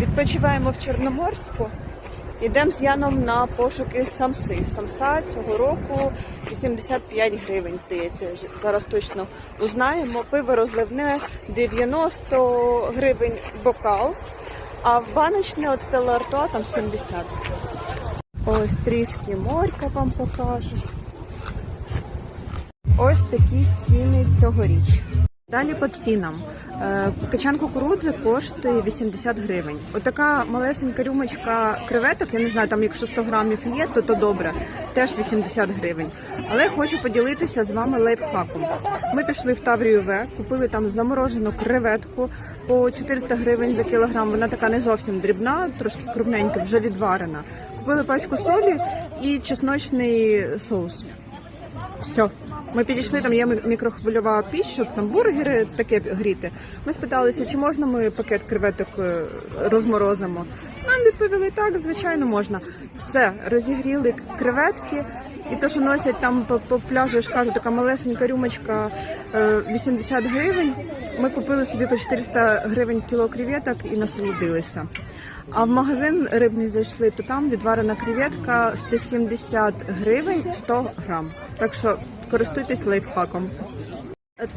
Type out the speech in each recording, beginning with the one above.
Відпочиваємо в Чорноморську. Йдемо з Яном на пошуки самси. Самса цього року 85 гривень, здається. Зараз точно узнаємо. Пиво розливне 90 гривень бокал, а баночне от Стелла Артуа там 70. Ось трішки морька вам покажу. Ось такі ціни цьогоріч. Далі по цінам. Е, Качан кукурудзи коштує 80 гривень. Отака малесенька рюмочка креветок, я не знаю, там якщо 100 грамів є, то то добре, теж 80 гривень. Але хочу поділитися з вами лайфхаком. Ми пішли в Таврію В, купили там заморожену креветку по 400 гривень за кілограм. Вона така не зовсім дрібна, трошки крупненька, вже відварена. Купили пачку солі і чесночний соус. Все. Ми підійшли, там є мі- мікрохвильова піч, щоб там бургери таке гріти. Ми спиталися, чи можна ми пакет креветок е, розморозимо. Нам відповіли так, звичайно, можна. Все, розігріли креветки. І то, що носять там по, по пляжу, я ж кажу, така малесенька рюмочка е, 80 гривень. Ми купили собі по 400 гривень кіло креветок і насолодилися. А в магазин рибний зайшли, то там відварена креветка 170 гривень 100 грам. Так що користуйтесь лайфхаком.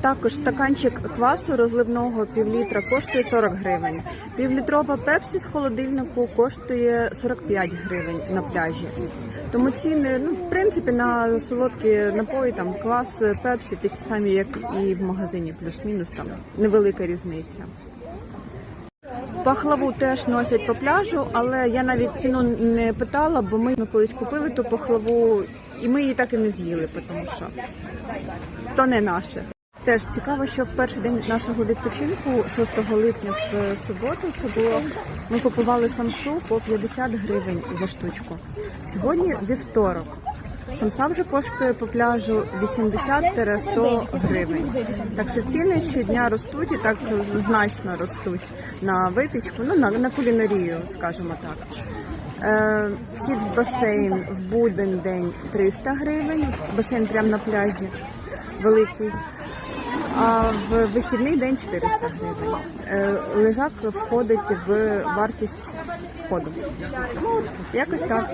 Також стаканчик квасу розливного півлітра коштує 40 гривень. Півлітрова пепсі з холодильнику коштує 45 гривень на пляжі. Тому ціни, ну в принципі, на солодкі напої, там квас, пепсі такі самі, як і в магазині, плюс-мінус там невелика різниця. Пахлаву теж носять по пляжу, але я навіть ціну не питала, бо ми колись купили ту пахлаву, і ми її так і не з'їли, тому що то не наше. Теж цікаво, що в перший день нашого відпочинку, 6 липня в суботу, це було ми купували самсу по 50 гривень за штучку. Сьогодні вівторок. Самса вже коштує по пляжу 80-100 гривень. Так що ціни щодня ростуть і так значно ростуть на випічку, ну на, на кулінарію, скажімо так. Е, вхід в басейн в буден день 300 гривень, басейн прямо на пляжі великий. А в вихідний день 400 гривень. Е, Лежак входить в вартість входу. Ну, якось так.